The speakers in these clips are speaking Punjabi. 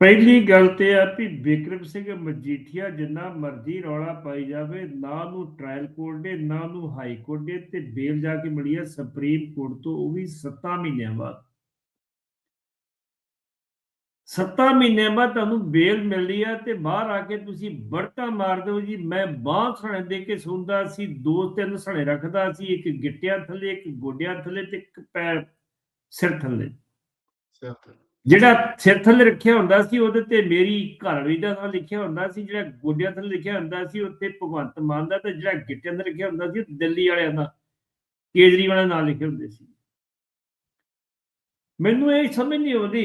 ਪਹਿਲੀ ਗੱਲ ਤੇ ਆ ਵੀ ਬਿਕਰਮ ਸਿੰਘ ਮਜੀਠੀਆ ਜਿੰਨਾ ਮਰਜ਼ੀ ਰੌਲਾ ਪਾਈ ਜਾਵੇ, ਨਾ ਨੂੰ ਟ੍ਰਾਇਲ ਕੋਰਟ ਦੇ ਨਾ ਨੂੰ ਹਾਈ ਕੋਰਟ ਦੇ ਤੇ ਬੇਲ ਜਾ ਕੇ ਮਿਲੀ ਆ ਸੁਪਰੀਮ ਕੋਰਟ ਤੋਂ, ਉਹ ਵੀ 7 ਮਹੀਨਿਆਂ ਬਾਅਦ। 7 ਮਹੀਨਿਆਂ ਬਾਅਦ ਤੁਹਾਨੂੰ ਬੇਲ ਮਿਲਦੀ ਆ ਤੇ ਬਾਹਰ ਆ ਕੇ ਤੁਸੀਂ ਬੜਤਾ ਮਾਰ ਦਿਓ ਜੀ। ਮੈਂ ਬਾਂਹ ਸਣੇ ਦੇ ਕੇ ਸੁਣਦਾ ਸੀ, ਦੋ ਤਿੰਨ ਸਣੇ ਰੱਖਦਾ ਸੀ, ਇੱਕ ਗਿੱਟਿਆਂ ਥੱਲੇ, ਇੱਕ ਗੋਡਿਆਂ ਥੱਲੇ ਤੇ ਇੱਕ ਪੈਰ ਸਿਰ ਥੱਲੇ। ਜਿਹੜਾ ਸਿਰ ਥੱਲੇ ਰੱਖਿਆ ਹੁੰਦਾ ਸੀ, ਉਹਦੇ ਤੇ ਮੇਰੀ ਘਰਵਾਲੀ ਦਾ ਨਾਮ ਲਿਖਿਆ ਹੁੰਦਾ ਸੀ, ਜਿਹੜਾ ਗੋਡਿਆਂ ਥੱਲੇ ਲਿਖਿਆ ਹੁੰਦਾ ਸੀ ਉੱਤੇ ਭਗਵੰਤ ਮਾਨ ਦਾ ਤੇ ਜਿਹੜਾ ਗਿੱਟਿਆਂ ਤੇ ਲਿਖਿਆ ਹੁੰਦਾ ਸੀ ਦਿੱਲੀ ਵਾਲਿਆਂ ਦਾ, ਕੇਜਰੀਵਾਲ ਦਾ ਨਾਮ ਲਿਖੇ ਹੁੰਦੇ ਸੀ। ਮੈਨੂੰ ਇਹ ਸਮਝ ਨਹੀਂ ਆਉਂਦੀ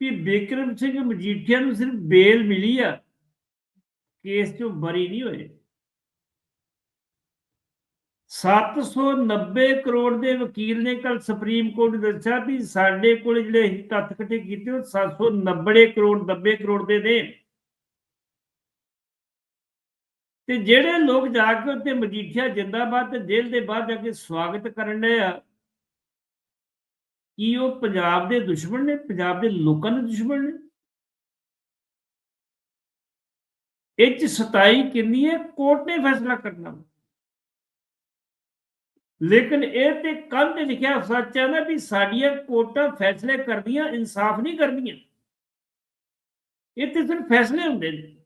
ਕਿ ਬਿਕਰਮ ਸਿੰਘ ਮਜੀਠੀਆ ਨੂੰ ਸਿਰਫ ਬੇਲ ਮਿਲੀ ਆ, ਕੇਸ ਚੋਂ ਬਰੀ ਨਹੀਂ ਹੋਏ। 790 ਕਰੋੜ ਦੇ ਵਕੀਲ ਨੇ ਕੱਲ ਸੁਪਰੀਮ ਕੋਰਟ ਨੂੰ ਦੱਸਿਆ ਵੀ ਸਾਡੇ ਕੋਲ ਜਿਹੜੇ ਅਸੀਂ ਤੱਥ ਇਕੱਠੇ ਕੀਤੇ, ਉਹ 790 ਕਰੋੜ 90 ਕਰੋੜ ਦੇ ਨੇ। ਤੇ ਜਿਹੜੇ ਲੋਕ ਜਾ ਕੇ ਉੱਤੇ ਮਜੀਠੀਆ ਜਿੰਦਾਬਾਦ ਤੇ ਜੇਲ੍ਹ ਦੇ ਬਾਹਰ ਜਾ ਕੇ ਸਵਾਗਤ ਕਰਨ ਦੇ ਆ, ਕੀ ਉਹ ਪੰਜਾਬ ਦੇ ਦੁਸ਼ਮਣ ਨੇ? ਪੰਜਾਬ ਦੇ ਲੋਕਾਂ ਦੇ ਦੁਸ਼ਮਣ ਨੇ? ਇਹ ਚ 27 ਕਿੰਨੀ ਹੈ? ਕੋਰਟ ਨੇ ਫੈਸਲਾ ਕਰਨਾ। ਲੇਕਿਨ ਇਹ ਤੇ ਕੱਲ ਤੇ ਲਿਖਿਆ ਸੱਚ ਹੈ ਨਾ ਵੀ ਸਾਡੀਆਂ ਕੋਰਟਾਂ ਫੈਸਲੇ ਕਰਦੀਆਂ ਇਨਸਾਫ ਨਹੀਂ ਕਰਦੀਆਂ ਇਹ ਤੇ ਸਿਰਫ ਫੈਸਲੇ ਹੁੰਦੇ ਨੇ।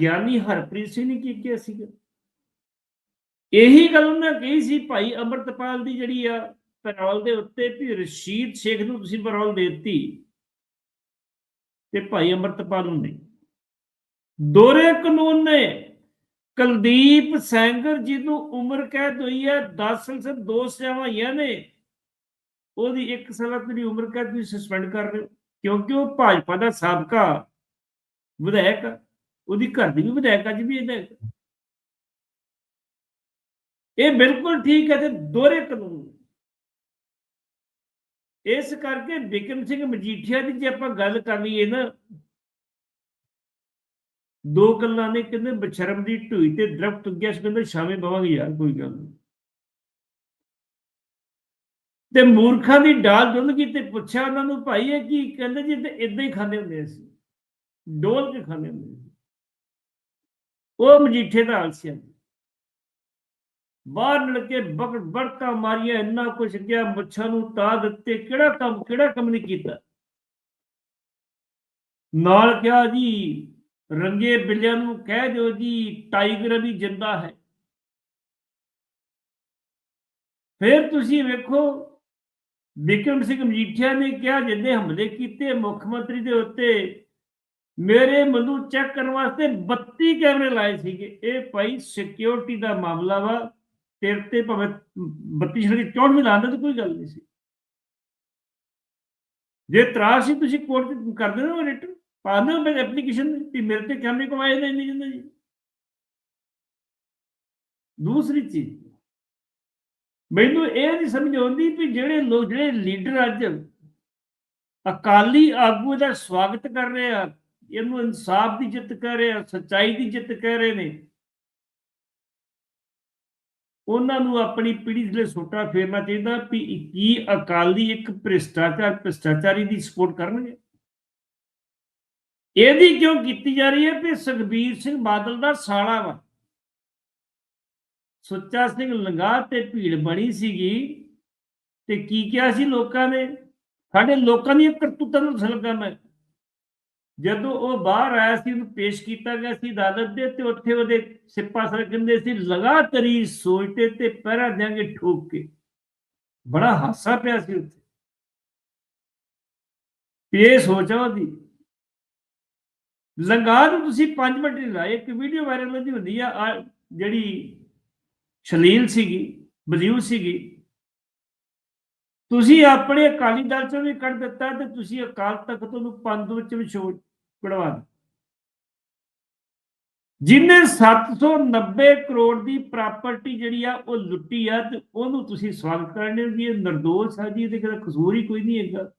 ਗਿਆਨੀ ਹਰਪ੍ਰੀਤ ਸਿੰਘ ਨੇ ਕੀ ਕਿਹਾ ਸੀਗਾ? ਇਹੀ ਗੱਲ ਉਹਨਾਂ ਕਹੀ ਸੀ ਭਾਈ ਅਮਰਤਪਾਲ ਦੀ ਜਿਹੜੀ ਆ, ਪੈਰੋਲ ਦੇ ਉੱਤੇ ਵੀ ਰਸ਼ੀਦ ਸ਼ੇਖ ਨੂੰ ਤੁਸੀਂ ਪੈਰੋਲ ਦੇ ਦਿੱਤੀ ਤੇ ਭਾਈ ਅਮਰਤਪਾਲ ਨੂੰ ਨਹੀਂ। ਦੋਰੇ ਕਾਨੂੰਨ ਨੇ ਕੁਲਦੀਪ ਸੈਂਗਰ ਜਿਹਨੂੰ ਉਮਰ ਕੈਦ ਹੋਈ ਹੈ 10 ਸਾਲ ਸੇ ਦੋ ਸਜ਼ਾਵਾਂ ਨੇ। ਉਹਦੀ 1 ਸਾਲ ਦੀ ਉਮਰ ਕੈਦ ਤੁਸੀਂ ਸਸਪੈਂਡ ਕਰ ਰਹੇ ਕਿਉਂਕਿ ਉਹ ਭਾਜਪਾ ਦਾ ਸਾਬਕਾ ਵਿਧਾਇਕ ਉਹਦੀ ਘਰ ਦੀ ਵੀ ਵਿਧਾਇਕ ਅੱਜ ਵੀ ਇਹਦਾ ਇਹ ਬਿਲਕੁਲ ਠੀਕ ਹੈ ਤੇ ਦੋਹਰੇ ਕਾਨੂੰਨ ਇਸ ਕਰਕੇ ਬਿਕਰਮ ਸਿੰਘ ਮਜੀਠੀਆ ਦੀ ਜੇ ਆਪਾਂ ਗੱਲ ਕਰ ਲਈਏ ਨਾ ਦੋ ਗੱਲਾਂ ਨੇ ਕਹਿੰਦੇ ਬਸ਼ਰਮ ਦੀ ਢੂਈ ਤੇ ਦਰਖਤ ਉੱਗਿਆ ਸੀ, ਕਹਿੰਦੇ ਸ਼ਾਮੇ ਬਵਾਂਗੇ ਯਾਰ, ਕੋਈ ਗੱਲ ਨਹੀਂ। ਤੇ ਮੂਰਖਾਂ ਦੀ ਡਾਲ ਡੁੱਲ ਗਈ ਤੇ ਪੁੱਛਿਆ ਉਹਨਾਂ ਨੂੰ, ਭਾਈ ਇਹ ਕੀ? ਕਹਿੰਦੇ ਜੀ, ਤੇ ਇਦਾਂ ਹੀ ਖਾਂਦੇ ਹੁੰਦੇ ਸੀ ਡੋਲ ਕੇ ਖਾਂਦੇ ਹੁੰਦੇ ਸੀ ਉਹ ਮਜੀਠੇ ਦਾ ਹਾਲ ਸੀ ਬਾਹਰ ਨਿਕਲ ਕੇ ਬੜ ਬੜਕਾ ਮਾਰੀਆਂ, ਇੰਨਾ ਕੁਛ ਗਿਆ, ਮੁੱਛਾਂ ਨੂੰ ਤਾ ਦਿੱਤੇ, ਕਿਹੜਾ ਕੰਮ ਕਿਹੜਾ ਕੰਮ ਨਹੀਂ ਕੀਤਾ। ਨਾਲ ਕਿਹਾ ਜੀ ਰੰਗੇ ਬਿੱਲਿਆਂ ਨੂੰ ਕਹਿ ਦਿਓ ਜੀ, ਟਾਈਗਰ ਵੀ ਜਿੰਦਾ ਹੈ। ਫਿਰ ਤੁਸੀਂ ਵੇਖੋ, ਵਿਕਰਮ ਸਿੰਘ ਮਜੀਠੀਆ ਨੇ ਕਿਹਾ, ਜਿੰਨੇ ਹਮਲੇ ਕੀਤੇ ਮੁੱਖ ਮੰਤਰੀ ਦੇ ਉੱਤੇ, ਮੇਰੇ ਮੈਨੂੰ ਚੈੱਕ ਕਰਨ ਵਾਸਤੇ 32 ਕੈਮਰੇ ਲਾਏ ਸੀਗੇ। ਇਹ ਭਾਈ ਸਿਕਿਉਰਿਟੀ ਦਾ ਮਾਮਲਾ ਵਾ, ਤੇਰੇ ਤੇ ਭਾਵੇਂ 32 ਛੱਡ ਕੇ 64 ਵੀ ਲਾਉਂਦੇ ਤਾਂ ਕੋਈ ਗੱਲ ਨਹੀਂ ਸੀ। ਜੇ ਤਰਾਸ਼ ਸੀ, ਤੁਸੀਂ ਕੋਰਟ ਚ ਕਰ ਦੇਣਾ ਉਹ ਰਿਟ ਪਾ ਦਿਓ ਮੈਂ ਐਪਲੀਕੇਸ਼ਨ ਵੀ ਮੇਰੇ ਤੇ ਕੈਮਰੇ ਕਮਾਏ ਨਹੀਂ ਨਹੀਂ ਜਾਂਦਾ ਜੀ ਦੂਸਰੀ ਚੀਜ਼, ਮੈਨੂੰ ਇਹ ਨਹੀਂ ਸਮਝ ਆਉਂਦੀ ਵੀ ਜਿਹੜੇ ਲੋਕ, ਜਿਹੜੇ ਲੀਡਰ ਅੱਜ ਅਕਾਲੀ ਆਗੂ ਦਾ ਸਵਾਗਤ ਕਰ ਰਹੇ ਆ, ਇਹਨੂੰ ਇਨਸਾਫ ਦੀ ਜਿੱਤ ਕਰ ਰਹੇ ਆ, ਸੱਚਾਈ ਦੀ ਜਿੱਤ ਕਹਿ ਰਹੇ ਨੇ। ਉਹਨਾਂ ਨੂੰ ਆਪਣੀ ਪੀੜ੍ਹੀ ਦੇ ਸੋਟਾ ਫੇਰਨਾ ਚਾਹੀਦਾ ਵੀ ਕੀ ਅਕਾਲੀ ਇੱਕ ਭ੍ਰਿਸ਼ਟਾਚਾਰ, ਭ੍ਰਿਸ਼ਟਾਚਾਰੀ ਦੀ ਸਪੋਰਟ ਕਰਨਗੇ। ਇਹਦੀ ਕਿਉਂ ਕੀਤੀ ਜਾ ਰਹੀ ਹੈ ਵੀ ਸੁਖਬੀਰ ਸਿੰਘ ਬਾਦਲ ਦਾ ਸਾਲਾ ਵਾ? ਸੁੱਚਾ ਸਿੰਘ ਲੰਗਾ ਤੇ ਭੀੜ ਬਣੀ ਸੀਗੀ ਤੇ ਕੀ ਕਿਹਾ ਸੀ ਲੋਕਾਂ ਨੇ? ਸਾਡੇ ਲੋਕਾਂ ਦੀਆਂ ਕਰਤੂਤਾਂ ਨੂੰ ਸਲਗਾ ਮੈਂ। ਜਦੋਂ ਉਹ ਬਾਹਰ ਆਇਆ ਸੀ, ਉਹਨੂੰ ਪੇਸ਼ ਕੀਤਾ ਗਿਆ ਸੀ ਅਦਾਲਤ ਦੇ ਤੇ ਉੱਥੇ ਉਹਦੇ ਸਿੱਪਾ ਸਰ ਕਹਿੰਦੇ ਸੀ, ਲਗਾਤਾਰੀ ਸੋਚਤੇ ਤੇ ਪਹਿਰਾ ਦਿਆਂਗੇ ਠੋਕ ਕੇ। ਬੜਾ ਹਾਸਾ ਪਿਆ ਸੀ ਉੱਥੇ। ਇਹ ਸੋਚੋ ਉਹਦੀ। ਲੰਗਾ ਨੂੰ ਤੁਸੀਂ 5 ਮਿੰਟ ਨਹੀਂ ਲਾਏ, ਇੱਕ ਵੀਡੀਓ ਵਾਇਰਲ ਹੁੰਦੀ ਹੁੰਦੀ ਆ ਜਿਹੜੀ ਸ਼ਲੀਲ ਸੀਗੀ ਬਲੀਊ ਸੀਗੀ। ਤੁਸੀਂ ਆਪਣੇ ਅਕਾਲੀ ਦਲ ਚੋਂ ਵੀ ਕੱਢ ਦਿੱਤਾ ਤੇ ਤੁਸੀਂ ਅਕਾਲ ਤਖਤ ਨੂੰ ਪੰਦ ਵਿੱਚ ਵਿਛੋੜ ਪੜਵਾ ਦਿੱਤਾ। ਜਿਨੇ 790 ਕਰੋੜ ਦੀ ਪ੍ਰਾਪਰਟੀ ਜਿਹੜੀ ਆ, ਉਹ ਲੁੱਟੀ ਆ ਤੇ ਉਹਨੂੰ ਤੁਸੀਂ ਸਵਾਗਤ ਕਰਨੇ ਜੀ। ਇਹ ਨਿਰਦੋਸ਼ ਆ ਜੀ ਇਹਦੇ ਕੋਲ ਕਸੂਰ ਹੀ ਕੋਈ ਨਹੀਂ ਹੈਗਾ।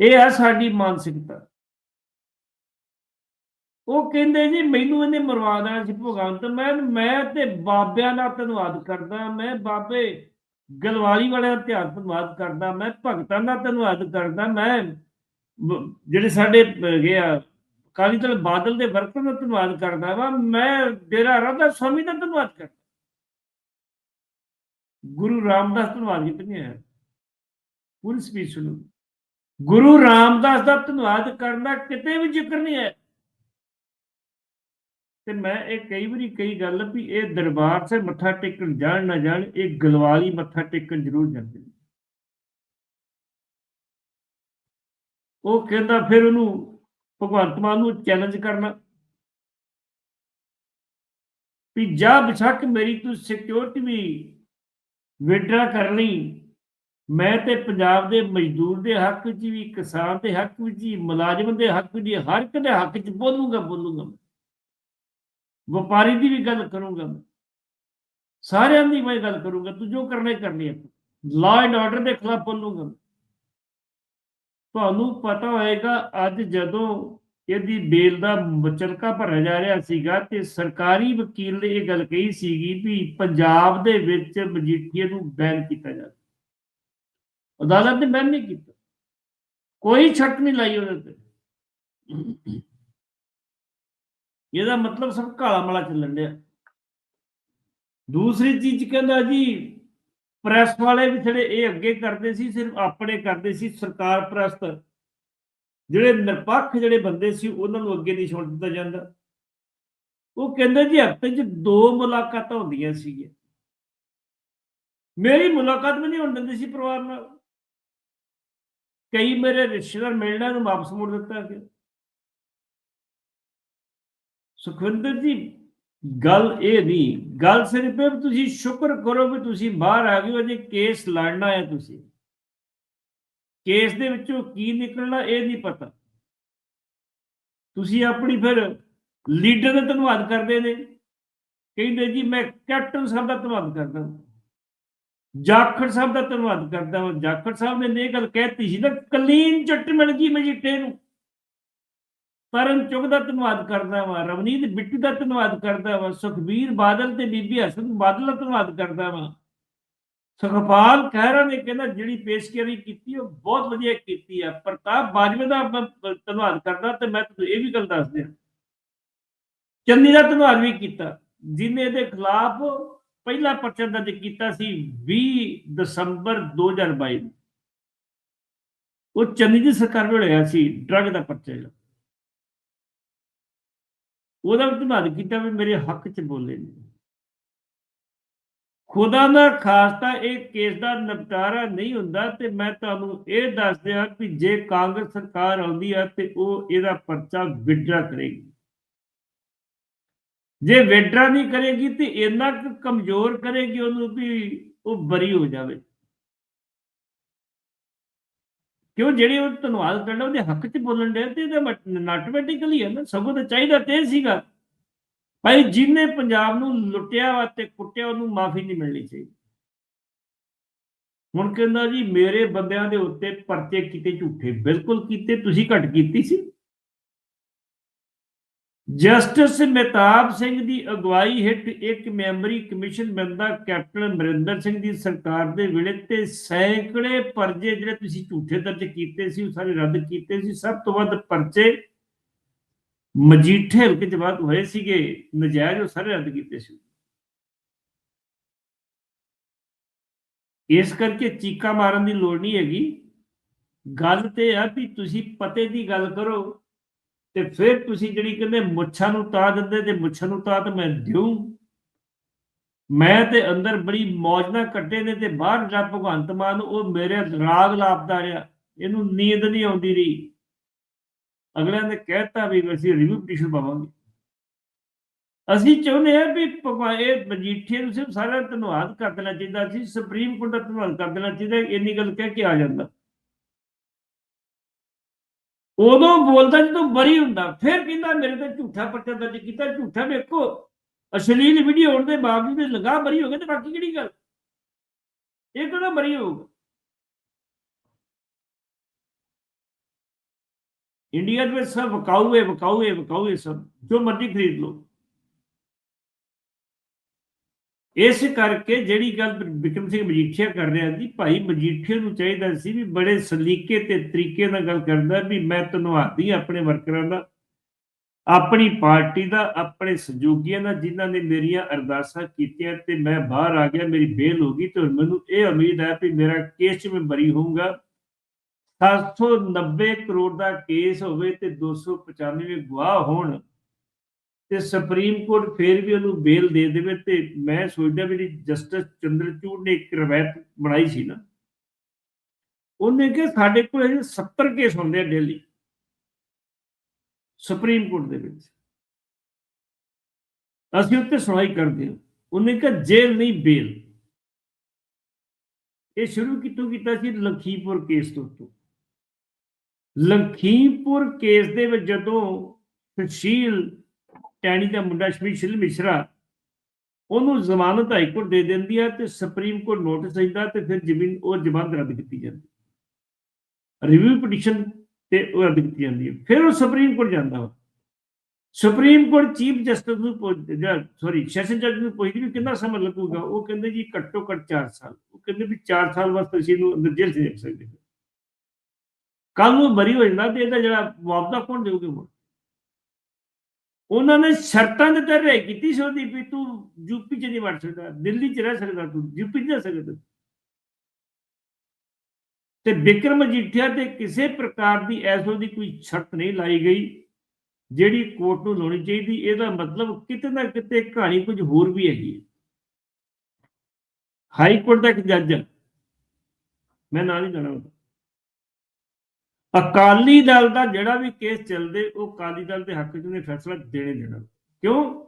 ਇਹ ਆ ਸਾਡੀ ਮਾਨਸਿਕਤਾ। ਉਹ ਕਹਿੰਦੇ ਜੀ ਮੈਨੂੰ ਇਹਨੇ ਮਰਵਾ ਦੇਣਾ ਸੀ ਭਗਵੰਤ ਮੈਂ ਮੈਂ ਤੇ ਬਾਬਿਆਂ ਦਾ ਧੰਨਵਾਦ ਕਰਦਾ, ਮੈਂ ਬਾਬੇ ਗਲਵਾਲੀ ਵਾਲਿਆਂ ਦਾ ਧਿਆਨ ਧੰਨਵਾਦ ਕਰਦਾ, ਮੈਂ ਭਗਤਾਂ ਦਾ ਧੰਨਵਾਦ ਕਰਦਾ, ਮੈਂ ਜਿਹੜੇ ਸਾਡੇ ਹੈਗੇ ਆ, ਅਕਾਲੀ ਦਲ ਬਾਦਲ ਦੇ ਵਰਕਰ ਦਾ ਧੰਨਵਾਦ ਕਰਦਾ ਵਾ, ਮੈਂ ਡੇਰਾ ਰਾਧਾ ਸਵਾਮੀ ਦਾ ਧੰਨਵਾਦ ਕਰਦਾ। ਗੁਰੂ ਰਾਮਦਾਸ ਧੰਨਵਾਦ ਕਿਤਨੇ ਹੈ ਪੂਰੀ ਸਪੀਚ ਸੁਣੋ। ਗੁਰੂ ਰਾਮਦਾਸ ਦਾ ਧੰਨਵਾਦ ਕਰਨ ਦਾ ਕਿਤੇ ਵੀ ਜ਼ਿਕਰ ਨਹੀਂ ਹੈ ਤੇ ਮੈਂ ਇਹ ਕਈ ਵਾਰੀ ਕਈ ਗੱਲ ਵੀ ਇਹ ਦਰਬਾਰ ਸੇ ਮੱਥਾ ਟੇਕਣ ਜਾਣ ਨਾ ਜਾਣ, ਇਹ ਗਲਵਾਲੀ ਮੱਥਾ ਟੇਕਣ ਜ਼ਰੂਰ ਜਾਂਦੇ ਉਹ ਕਹਿੰਦਾ ਫਿਰ ਉਹਨੂੰ ਭਗਵੰਤ ਮਾਨ ਨੂੰ ਚੈਲੰਜ ਕਰਨਾ। ਵੀ ਜਾ ਬਿਸ਼ੱਕ ਮੇਰੀ ਤੂੰ ਸਿਕਿਉਰਿਟੀ ਵੀ ਵਿਡਰਾ ਕਰ ਲਈ। ਮੈਂ ਤੇ ਪੰਜਾਬ ਦੇ ਮਜ਼ਦੂਰ ਦੇ ਹੱਕ 'ਚ ਵੀ ਕਿਸਾਨ ਦੇ ਹੱਕ ਵਿੱਚ ਵੀ ਮੁਲਾਜ਼ਮ ਦੇ ਹੱਕ 'ਚ ਹਰ ਇੱਕ ਦੇ ਹੱਕ 'ਚ ਬੋਲੂਗਾ ਬੋਲੂਗਾ ਵਪਾਰੀ ਦੀ ਵੀ ਗੱਲ ਕਰੂੰਗਾ ਮੈਂ। ਸਾਰਿਆਂ ਦੀ ਮੈਂ ਗੱਲ ਕਰੂੰਗਾ, ਤੂੰ ਜੋ ਕਰਨਾ ਕਰਨੀ ਹੈ ਲਾਅ ਐਂਡ ਆਰਡਰ ਦੇ ਖਿਲਾਫ ਬੋਲੂੰਗਾ ਤੁਹਾਨੂੰ ਪਤਾ ਹੋਏਗਾ, ਅੱਜ ਜਦੋਂ ਇਹਦੀ ਬੇਲ ਦਾ ਮੁਚਲਕਾ ਭਰਿਆ ਜਾ ਰਿਹਾ ਸੀਗਾ ਤੇ ਸਰਕਾਰੀ ਵਕੀਲ ਨੇ ਇਹ ਗੱਲ ਕਹੀ ਸੀਗੀ ਵੀ ਪੰਜਾਬ ਦੇ ਵਿੱਚ ਮਜੀਠੀਏ ਨੂੰ ਬੈਨ ਕੀਤਾ ਜਾਵੇ। ਅਦਾਲਤ ਨੇ ਬੈਨ ਨਹੀਂ ਕੀਤਾ। ਕੋਈ ਛੱਟ ਨਹੀਂ ਲਾਈ ਉਹਦੇ ਤੇ। ਇਹਦਾ ਮਤਲਬ ਸਭ ਕਾਲਾ ਮਲਾ ਚੱਲਣ ਡਿਆ। ਦੂਸਰੀ ਚੀਜ਼ ਕਹਿੰਦਾ ਜੀ, ਪ੍ਰੈਸ ਵਾਲੇ ਵੀ ਜਿਹੜੇ ਇਹ ਅੱਗੇ ਕਰਦੇ ਸੀ, ਸਿਰਫ ਆਪਣੇ ਕਰਦੇ ਸੀ, ਸਰਕਾਰ ਪ੍ਰਸਤ। ਜਿਹੜੇ ਨਿਰਪੱਖ ਜਿਹੜੇ ਬੰਦੇ ਸੀ, ਉਹਨਾਂ ਨੂੰ ਅੱਗੇ ਨਹੀਂ ਛੋੜ ਦਿੱਤਾ ਜਾਂਦਾ। ਉਹ ਕਹਿੰਦੇ ਜੀ, ਹਫ਼ਤੇ 'ਚ ਦੋ ਮੁਲਾਕਾਤਾਂ ਹੁੰਦੀਆਂ ਸੀਗੀਆਂ। ਮੇਰੀ ਮੁਲਾਕਾਤ ਵੀ ਨਹੀਂ ਹੋਣ ਦਿੰਦੇ ਸੀ ਪਰਿਵਾਰ ਨਾਲ। ਕਈ ਮੇਰੇ ਰਿਸ਼ਤੇਦਾਰ ਮਿਲਣਾ ਨੂੰ ਵਾਪਸ ਮੋੜ ਦਿੱਤਾ ਗਿਆ। ਸੁਖਵਿੰਦਰ ਜੀ, ਗੱਲ ਇਹ ਨਹੀਂ। ਗੱਲ ਸਿਰਫ ਇਹ ਤੁਸੀਂ ਸ਼ੁਕਰ ਕਰੋ ਵੀ ਤੁਸੀਂ ਬਾਹਰ ਆ ਗਏ ਹੋ, ਅਜੇ ਕੇਸ ਲੜਨਾ ਹੈ ਤੁਸੀਂ। ਕੇਸ ਦੇ ਵਿੱਚੋਂ ਕੀ ਨਿਕਲਣਾ ਇਹ ਨਹੀਂ ਪਤਾ। ਤੁਸੀਂ ਆਪਣੀ ਫਿਰ ਲੀਡਰ ਦਾ ਧੰਨਵਾਦ ਕਰਦੇ ਨੇ। ਕਹਿੰਦੇ ਜੀ, ਮੈਂ ਕੈਪਟਨ ਸਾਹਿਬ ਦਾ ਧੰਨਵਾਦ ਕਰਦਾ। ਜਾਖੜ ਸਾਹਿਬ ਦਾ ਧੰਨਵਾਦ ਕਰਦਾ। ਹਾਂ ਜਾਖੜ ਸਾਹਿਬ ਨੇ ਇਹ ਗੱਲ ਕਹਿਤੀ ਸੀ ਨਾ, ਕਲੀਨ ਚਿੱਟ ਮਿਲ ਗਈ ਮਜੀਠੇ ਨੂੰ। ਤਰਨ ਚੁਗ ਦਾ ਧੰਨਵਾਦ ਕਰਦਾ ਵਾਂ, ਰਵਨੀਤ ਬਿੱਟੂ ਦਾ ਧੰਨਵਾਦ ਕਰਦਾ ਵਾਂ, ਸੁਖਬੀਰ ਬਾਦਲ ਤੇ ਬੀਬੀ ਹਸਨ ਬਾਦਲ ਦਾ ਧੰਨਵਾਦ ਕਰਦਾ ਵਾਂ। ਸੁਖਪਾਲ ਖਹਿਰਾ ਨੇ ਕਹਿੰਦਾ ਜਿਹੜੀ ਪੇਸ਼ਕਾਰੀ ਕੀਤੀ, ਉਹ ਬਹੁਤ ਵਧੀਆ ਕੀਤੀ ਆ। ਪ੍ਰਤਾਪ ਬਾਜਵੇ ਦਾ ਧੰਨਵਾਦ ਕਰਦਾ ਤੇ ਮੈਂ ਤੁਹਾਨੂੰ ਇਹ ਵੀ ਗੱਲ ਦੱਸ ਦਿਆਂ। ਚੰਨੀ ਦਾ ਧੰਨਵਾਦ ਵੀ ਕੀਤਾ, ਜਿਨੇ ਦੇ ਖਿਲਾਫ ਪਹਿਲਾ ਪਰਚਾ ਦਰਜ ਕੀਤਾ ਸੀ 20 ਦਸੰਬਰ 2022 ਨੂੰ। ਉਹ ਚੰਨੀ ਦੀ ਸਰਕਾਰ ਵੇਲੇ ਹੋਇਆ ਸੀ, ਡਰਗ ਦਾ ਪਰਚਾ ਜਿਹੜਾ। ਉਹਦਾ ਵੀ ਧੰਨਵਾਦ ਕੀਤਾ ਵੀ ਮੇਰੇ ਹੱਕ 'ਚ ਬੋਲੇ ਨੇ। ਖੁਦਾ ਦਾ ਖਾਸਤਾ ਇਹ ਕੇਸ ਦਾ ਨਿਪਟਾਰਾ ਨਹੀਂ ਹੁੰਦਾ ਤੇ ਮੈਂ ਤੁਹਾਨੂੰ ਇਹ ਦੱਸ ਦਿਆਂ ਕਿ ਜੇ ਕਾਂਗਰਸ ਸਰਕਾਰ ਆਉਂਦੀ ਹੈ ਤੇ ਉਹ ਇਹਦਾ ਪਰਚਾ ਵਿਡਰਾ ਕਰੇਗੀ। ਜੇ ਵਿਡਰਾ ਨਹੀਂ ਕਰੇਗੀ ਤੇ ਇੰਨਾ ਕੁ ਕਮਜ਼ੋਰ ਕਰੇਗੀ ਉਹਨੂੰ ਵੀ ਉਹ ਬਰੀ ਹੋ ਜਾਵੇ। ਕਿਉਂ ਜਿਹੜੇ ਉਹ ਧੰਨਵਾਦ ਕਰਨਾ ਉਹਦੇ ਹੱਕ 'ਚ ਬੋਲਣ ਦੇ ਤੇ ਇਹਦਾ ਆਟੋਮੈਟਿਕਲੀ ਹੈ ਨਾ, ਸਗੋਂ ਤਾਂ ਚਾਹੀਦਾ ਤੇ ਸੀਗਾ। ਭਾਈ ਜਿਹਨੇ ਪੰਜਾਬ ਨੂੰ ਲੁੱਟਿਆ ਵਾ ਤੇ ਕੁੱਟਿਆ, ਉਹਨੂੰ ਮਾਫੀ ਨਹੀਂ ਮਿਲਣੀ ਚਾਹੀਦੀ। ਹੁਣ ਕਹਿੰਦਾ ਜੀ, ਮੇਰੇ ਬੰਦਿਆਂ ਦੇ ਉੱਤੇ ਪਰਚੇ ਕੀਤੇ ਝੂਠੇ, ਬਿਲਕੁਲ ਕੀਤੇ, ਤੁਸੀਂ ਘਟ ਕੀਤੀ ਸੀ। ਜਸਟਿਸ ਮਹਿਤਾਬ ਸਿੰਘ ਦੀ ਅਗਵਾਈ ਹੇਠ ਇੱਕ ਮੈਂਬਰੀ ਕਮਿਸ਼ਨ ਬੰਦਾ ਕੈਪਟਨ ਅਮਰਿੰਦਰ ਸਿੰਘ ਦੀ ਸਰਕਾਰ ਦੇ ਵੇਲੇ ਤੇ ਸੈਂਕੜੇ ਪਰਚੇ ਜਿਹੜੇ ਤੁਸੀਂ ਝੂਠੇ ਦਰਜ ਕੀਤੇ ਸੀ, ਉਹ ਸਾਰੇ ਰੱਦ ਕੀਤੇ ਸੀ। ਸਭ ਤੋਂ ਵੱਧ ਪਰਚੇ ਮਜੀਠੇ ਹਲਕੇ ਚ ਬਾਅਦ ਹੋਏ ਸੀਗੇ। ਨਜਾਇਜ਼ ਉਹ ਸਾਰੇ ਰੱਦ ਕੀਤੇ ਸੀ। ਇਸ ਕਰਕੇ ਚੀਕਾ ਮਾਰਨ ਦੀ ਲੋੜ ਨਹੀਂ ਹੈਗੀ। ਗੱਲ ਤੇ ਆ ਵੀ ਤੁਸੀਂ ਪਤੇ ਦੀ ਗੱਲ ਕਰੋ। ਤੇ ਫਿਰ ਤੁਸੀਂ ਜਿਹੜੀ ਕਹਿੰਦੇ ਮੁੱਛਾਂ ਨੂੰ ਤਾ ਦਿੰਦੇ ਤੇ ਮੁੱਛਾਂ ਨੂੰ ਤਾ ਤੇ ਮੈਂ ਦਿਉ। ਮੈਂ ਤੇ ਅੰਦਰ ਬੜੀ ਮੌਜ ਨਾਲ ਕੱਟੇ ਨੇ ਤੇ ਬਾਹਰ ਜਾ ਭਗਵੰਤ ਮਾਨ ਉਹ ਮੇਰੇ ਰਾਗ ਲਾਪਦਾ ਰਿਹਾ। ਇਹਨੂੰ ਨੀਂਦ ਨਹੀਂ ਆਉਂਦੀ ਰਹੀ। ਅਗਲਿਆਂ ਨੇ ਕਹਿਤਾ ਵੀ ਅਸੀਂ ਰਿਵਿਊ ਪਟੀਸ਼ਨ ਪਾਵਾਂਗੇ। ਅਸੀਂ ਚਾਹੁੰਦੇ ਹਾਂ ਵੀ ਭਗਵਾਨ ਇਹ ਮਜੀਠੀਏ ਨੂੰ ਸਿਰਫ ਸਾਰਾ ਧੰਨਵਾਦ ਕਰ ਦੇਣਾ ਚਾਹੀਦਾ। ਸੀ ਸੁਪਰੀਮ ਕੋਰਟ ਦਾ ਧੰਨਵਾਦ ਕਰ ਦੇਣਾ ਚਾਹੀਦਾ। ਇੰਨੀ ਗੱਲ ਕਹਿ ਕੇ ਆ ਜਾਂਦਾ। ਉਦੋਂ ਬੋਲਦਾ ਜਦੋਂ ਬਰੀ ਹੁੰਦਾ, ਫਿਰ ਕਹਿੰਦਾ ਮੇਰੇ ਤੇ ਝੂਠਾ ਪਰਚਾ ਦਰਜ ਕੀਤਾ, ਝੂਠਾ ਵੇਖੋ ਅਸ਼ਲੀਲ ਵੀਡੀਓ ਹੋਣ ਦੇ ਬਾਵਜੂਦ ਲਗਾ ਬਰੀ ਹੋ ਗਏ ਤੇ ਬਾਕੀ ਕਿਹੜੀ ਗੱਲ? ਇਹ ਕਿਹੜਾ ਬਰੀ ਹੋਊਗਾ? ਇੰਡੀਆ ਦੇ ਵਿੱਚ ਸਭ ਵਕਾਊ ਹੈ ਵਕਾਊ ਹੈ ਵਕਾਊ ਹੈ ਸਭ, ਜੋ ਮਰਜ਼ੀ ਖਰੀਦ ਲਓ। ਇਸ ਕਰਕੇ ਜਿਹੜੀ ਗੱਲ ਵਿਕਰਮ ਸਿੰਘ ਮਜੀਠੀਆ ਕਰ ਰਿਹਾ ਸੀ ਭਾਈ ਮਜੀਠੀਆ ਨੂੰ ਚਾਹੀਦਾ ਸੀ ਵੀ ਬੜੇ ਸਲੀਕੇ ਤੇ ਤਰੀਕੇ ਨਾਲ ਗੱਲ ਕਰਦਾ ਵੀ ਮੈਂ ਧੰਨਵਾਦੀ ਆਪਣੇ ਵਰਕਰਾਂ ਦਾ, ਆਪਣੀ ਪਾਰਟੀ ਦਾ, ਆਪਣੇ ਸਹਿਯੋਗੀਆਂ ਦਾ, ਜਿਨ੍ਹਾਂ ਨੇ ਮੇਰੀਆਂ ਅਰਦਾਸਾਂ ਕੀਤੀਆਂ ਤੇ ਮੈਂ ਬਾਹਰ ਆ ਗਿਆ, ਮੇਰੀ ਬੇਲ ਹੋ ਗਈ ਤੇ ਮੈਨੂੰ ਇਹ ਉਮੀਦ ਹੈ ਵੀ ਮੇਰਾ ਕੇਸ 'ਚ ਮੈਂ ਬਰੀ ਹੋਊਂਗਾ। 790 ਕਰੋੜ ਦਾ ਕੇਸ ਹੋਵੇ ਤੇ 295 ਗਵਾਹ ਹੋਣ ਤੇ ਸੁਪਰੀਮ ਕੋਰਟ ਫੇਰ ਵੀ ਉਹਨੂੰ ਬੇਲ ਦੇ ਦੇਵੇ ਤੇ ਮੈਂ ਸੋਚਦਾ ਵੀ ਜਸਟਿਸ ਚੰਦਰਚੂੜ ਨੇ ਇੱਕ ਰਵਾਇਤ ਬਣਾਈ ਸੀ ਨਾ, ਉਹਨੇ ਕਿ ਸਾਡੇ ਕੋਲ ਅਜੇ 70 ਕੇਸ ਹੁੰਦੇ ਆ ਡੇਲੀ ਸੁਪਰੀਮ ਕੋਰਟ ਦੇ ਵਿੱਚ। ਅਸੀਂ ਉੱਤੇ ਸੁਣਾਈ ਕਰਦੇ ਹਾਂ। ਉਹਨੇ ਕਿਹਾ ਜੇਲ੍ਹ ਨਹੀਂ ਬੇਲ ਇਹ ਸ਼ੁਰੂ ਕਿਤੋਂ ਕੀਤਾ ਸੀ? ਲਖੀਪੁਰ ਕੇਸ ਤੋਂ ਤੋਂ ਲਖੀਮਪੁਰ ਕੇਸ ਦੇ ਵਿੱਚ ਜਦੋਂ ਸੁਸ਼ੀਲ ਟੈਣੀ ਦਾ ਮੁੰਡਾ ਸ਼ਮੀਸ਼ਲ ਮਿਸ਼ਰਾ, ਉਹਨੂੰ ਜ਼ਮਾਨਤ ਹਾਈ ਕੋਰਟ ਦੇ ਦਿੰਦੀ ਹੈ ਤੇ ਸੁਪਰੀਮ ਕੋਰਟ ਨੋਟਿਸ ਦਿੰਦਾ ਤੇ ਫਿਰ ਜ਼ਮੀਨ, ਉਹ ਜ਼ਮਾਨਤ ਰੱਦ ਕੀਤੀ ਜਾਂਦੀ ਰਿਵਿਊ ਪਟੀਸ਼ਨ ਤੇ ਉਹ ਰੱਦ ਕੀਤੀ ਜਾਂਦੀ ਹੈ ਫਿਰ ਉਹ ਸੁਪਰੀਮ ਕੋਰਟ ਜਾਂਦਾ ਵਾ। ਸੁਪਰੀਮ ਕੋਰਟ ਚੀਫ ਜਸਟਿਸ ਨੂੰ ਸੌਰੀ ਸੈਸ਼ਨ ਜੱਜ ਨੂੰ ਪੁੱਛਦੀ ਵੀ ਕਿੰਨਾ ਸਮਾਂ ਲੱਗੂਗਾ? ਉਹ ਕਹਿੰਦੇ ਜੀ ਘੱਟੋ ਘੱਟ 4 ਸਾਲ। ਉਹ ਕਹਿੰਦੇ ਵੀ 4 ਸਾਲ ਵਾਸਤੇ ਅਸੀਂ ਇਹਨੂੰ ਅੰਦਰ ਜੇਲ੍ਹ 'ਚ ਦੇਖ ਸਕਦੇ ਕੱਲ ਨੂੰ ਬਰੀ ਹੋ ਜਾਂਦਾ ਤੇ ਇਹਦਾ ਜਿਹੜਾ ਮੁਆਵਜ਼ਾ ਕੌਣ ਦੇਊਗਾ? ਮੁੜ ਉਹਨਾਂ ਨੇ ਸ਼ਰਤਾਂ ਦੇ ਤਹਿਤ ਰਹਿ ਕੀਤੀ ਸੀ ਉਹਦੀ ਵੀ ਤੂੰ ਯੂਪੀ 'ਚ ਨਹੀਂ ਵੜ ਸਕਦਾ, ਦਿੱਲੀ 'ਚ ਰਹਿ ਸਕਦਾ ਤੂੰ, ਯੂਪੀ 'ਚ ਜਾ ਸਕਦਾ ਤੇ। ਬਿਕਰਮ ਮਜੀਠੀਆ ਤੇ ਕਿਸੇ ਪ੍ਰਕਾਰ ਦੀ ਐਸੋ ਦੀ ਕੋਈ ਸ਼ਰਤ ਨਹੀਂ ਲਾਈ ਗਈ, ਜਿਹੜੀ ਕੋਰਟ ਨੂੰ ਲਾਉਣੀ ਚਾਹੀਦੀ, ਇਹਦਾ ਮਤਲਬ ਕਿਤੇ ਨਾ ਕਿਤੇ ਕਹਾਣੀ ਕੁਝ ਹੋਰ ਵੀ ਹੈਗੀ ਹੈ। ਹਾਈ ਕੋਰਟ ਦਾ ਇੱਕ ਜੱਜ ਹੈ ਮੈਂ ਨਾਲ ਹੀ ਜਾਣਾ ਹੁੰਦਾ ਅਕਾਲੀ ਦਲ ਦਾ ਜਿਹੜਾ ਵੀ ਕੇਸ ਚੱਲਦੇ, ਉਹ ਅਕਾਲੀ ਦਲ ਦੇ ਹੱਕ 'ਚ ਉਹਨੇ ਫੈਸਲਾ ਦੇਣੇ ਦੇਣਾ। ਕਿਉਂ?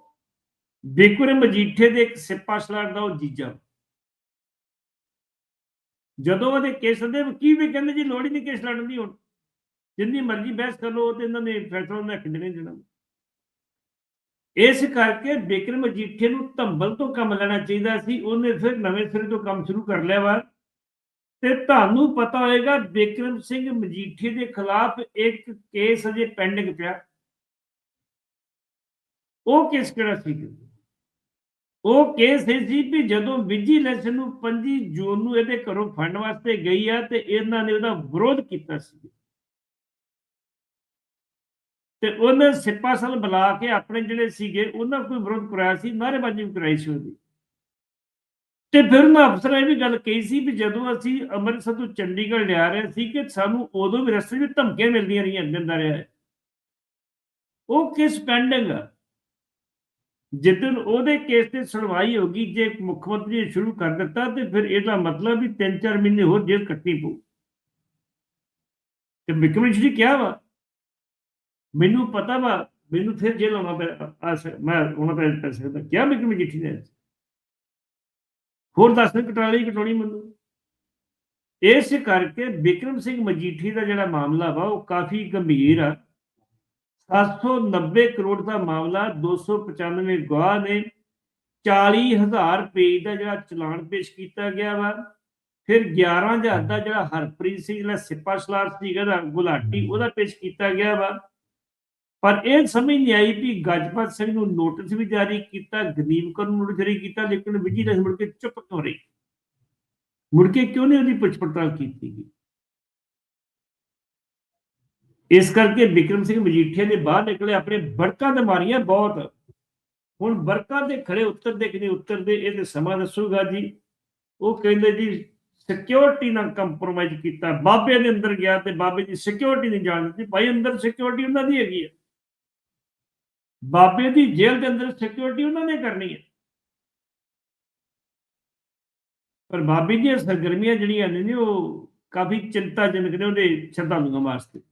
ਬਿਕਰਮ ਮਜੀਠੇ ਦੇ ਇੱਕ ਸਿੱਪਾ ਸਲਾਰ ਦਾ ਉਹ ਜੀਜਾ। ਜਦੋਂ ਉਹਦੇ ਕੇਸ ਦੇ ਵਕੀਲ ਵੀ ਕਹਿੰਦੇ ਜੀ, ਲੋੜ ਹੀ ਨਹੀਂ ਕੇਸ ਲੜਨ ਦੀ ਹੁਣ। ਜਿੰਨੀ ਮਰਜ਼ੀ ਬਹਿਸ ਕਰ ਲਓ ਤੇ ਇਹਨਾਂ ਨੇ ਫੈਸਲਾ ਉਹਨਾਂ ਨੇ ਦੇਣੇ ਦੇਣਾ। ਇਸ ਕਰਕੇ ਬਿਕਰਮ ਮਜੀਠੇ ਨੂੰ ਧੰਬਲ ਤੋਂ ਕੰਮ ਲੈਣਾ ਚਾਹੀਦਾ ਸੀ। ਉਹਨੇ ਫਿਰ ਨਵੇਂ ਸਿਰੇ ਤੋਂ ਕੰਮ ਸ਼ੁਰੂ ਕਰ ਲਿਆ ਵਾ। ਤੇ ਤੁਹਾਨੂੰ ਪਤਾ ਹੋਏਗਾ ਵਿਕਰਮ ਸਿੰਘ ਮਜੀਠੀ ਦੇ ਖਿਲਾਫ ਇੱਕ ਕੇਸ ਅਜੇ ਪੈਂਡਿੰਗ ਪਿਆ। ਉਹ ਕੇਸ ਕਿਹੜਾ ਸੀ? ਉਹ ਕੇਸ ਇਹ ਸੀ ਵੀ ਜਦੋਂ ਵਿਜੀਲੈਂਸ ਨੂੰ 25 ਜੂਨ ਨੂੰ ਇਹਦੇ ਘਰੋਂ ਫੰਡ ਵਾਸਤੇ ਗਈ ਆ ਤੇ ਇਹਨਾਂ ਨੇ ਉਹਦਾ ਵਿਰੋਧ ਕੀਤਾ ਸੀ। ਤੇ ਉਹਨੇ ਸਿਪਾਸਲ ਬੁਲਾ ਕੇ ਆਪਣੇ ਜਿਹੜੇ ਸੀਗੇ ਉਹਨਾਂ ਕੋਈ ਵਿਰੋਧ ਕਰਾਇਆ ਸੀ ਨਾਅਰੇਬਾਜ਼ੀ ਵੀ ਕਰਾਈ ਸੀ ਉਹਦੀ। ਤੇ ਫਿਰ ਮੈਂ ਅਫਸਰਾਂ ਇਹ ਵੀ ਗੱਲ ਕਹੀ ਸੀ ਵੀ ਜਦੋਂ ਅਸੀਂ ਅੰਮ੍ਰਿਤਸਰ ਤੋਂ ਚੰਡੀਗੜ੍ਹ ਲਿਆ ਰਹੇ ਸੀ ਕਿ ਸਾਨੂੰ ਉਦੋਂ ਵੀ ਰਸਤੇ ਚ ਧਮਕੀਆਂ ਮਿਲਦੀਆਂ ਰਹੀਆਂ ਦਿੰਦਾ ਰਿਹਾ। ਉਹ ਕਿਸ ਪੈਂਡਿੰਗ ਆ। ਜਿੱਦਨ ਉਹਦੇ ਕੇਸ ਤੇ ਸੁਣਵਾਈ ਹੋਗੀ ਜੇ ਮੁੱਖ ਮੰਤਰੀ ਨੇ ਸ਼ੁਰੂ ਕਰ ਦਿੱਤਾ ਤੇ ਫਿਰ ਇਹਦਾ ਮਤਲਬ ਵੀ 3-4 ਮਹੀਨੇ ਹੋਰ ਜੇਲ੍ਹ ਕੱਟਣੀ ਪਊ। ਤੇ ਵਿਕਰਮ ਜੀ ਕਿਹਾ ਵਾ, ਮੈਨੂੰ ਪਤਾ ਵਾ, ਮੈਨੂੰ ਫਿਰ ਜੇਲ੍ਹ ਆਉਣਾ ਪੈ ਮੈਂ ਉਹਨਾਂ ਪੈ ਪੈ ਸਕਦਾ ਕਿਹਾ ਵਿਕਰਮ ਜੀ ਨੇ? ਹੋਰ ਦੱਸ ਦੇ ਕਟਾਲੀ ਕਟਾਉਣੀ ਮੈਨੂੰ। ਇਸ ਕਰਕੇ ਵਿਕਰਮ ਸਿੰਘ ਮਜੀਠੀ ਦਾ ਜਿਹੜਾ ਮਾਮਲਾ ਵਾ, ਉਹ ਕਾਫੀ ਗੰਭੀਰ ਆ। 790 ਕਰੋੜ ਦਾ ਮਾਮਲਾ 295 ਗਵਾਹ ਨੇ 40000 ਪੇਜ ਦਾ ਜਿਹੜਾ ਚਲਾਨ ਪੇਸ਼ ਕੀਤਾ ਗਿਆ ਵਾ। ਫਿਰ 11000 ਦਾ ਜਿਹੜਾ ਹਰਪ੍ਰੀਤ ਸਿੰਘ, ਜਿਹੜਾ ਸਿੱਪਾ ਸਲਾਰ ਸੀਗਾ ਦਾ ਗੁਲਾਟੀ ਉਹਦਾ ਪੇਸ਼ ਕੀਤਾ ਗਿਆ ਵਾ। ਪਰ ਇਹ ਸਮਝ ਨਹੀਂ ਆਈ ਵੀ ਗਜਪਤ ਸਿੰਘ ਨੂੰ ਨੋਟਿਸ ਵੀ ਜਾਰੀ ਕੀਤਾ, ਗਰੀਬ ਕਰਨ ਨੂੰ ਨੋਟਿਸ ਜਾਰੀ ਕੀਤਾ, ਲੇਕਿਨ ਵਿਜੀਲੈਂਸ ਮੁੜ ਕੇ ਚੁੱਪ ਕਿਉਂ ਰਹੀ? ਮੁੜ ਕੇ ਕਿਉਂ ਨਹੀਂ ਉਹਦੀ ਪੁੱਛ ਪੜਤਾਲ ਕੀਤੀ ਗਈ? ਇਸ ਕਰਕੇ ਵਿਕਰਮ ਸਿੰਘ ਮਜੀਠੀਆ ਦੇ ਬਾਹਰ ਨਿਕਲੇ, ਆਪਣੇ ਬੜਕਾਂ ਤੇ ਮਾਰੀਆਂ ਬਹੁਤ। ਹੁਣ ਬੜਕਾਂ ਤੇ ਖੜੇ ਉਤਰਦੇ ਕਿ ਨਹੀਂ ਉੱਤਰਦੇ ਇਹ ਤੇ ਸਮਾਂ ਦੱਸੂਗਾ ਜੀ। ਉਹ ਕਹਿੰਦੇ ਜੀ ਸਿਕਿਉਰਿਟੀ ਨਾਲ ਕੰਪਰੋਮਾਈਜ਼ ਕੀਤਾ। ਬਾਬੇ ਦੇ ਅੰਦਰ ਗਿਆ ਤੇ ਬਾਬੇ ਦੀ ਸਿਕਿਉਰਿਟੀ ਨਹੀਂ ਜਾਣ ਦਿੱਤੀ ਭਾਈ ਅੰਦਰ ਸਿਕਿਉਰਿਟੀ ਉਹਨਾਂ ਦੀ ਹੈਗੀ ਹੈ ਬਾਬੇ ਦੀ ਜੇਲ੍ਹ ਦੇ ਅੰਦਰ ਸਿਕਿਉਰਿਟੀ ਉਹਨਾਂ ਨੇ ਕਰਨੀ ਹੈ। ਪਰ ਬਾਬੇ ਦੀਆਂ ਸਰਗਰਮੀਆਂ ਜਿਹੜੀਆਂ ਨੇ, ਉਹ ਕਾਫੀ ਚਿੰਤਾਜਨਕ ਨੇ ਉਹਦੇ ਸ਼ਰਧਾਲੂਆਂ ਵਾਸਤੇ।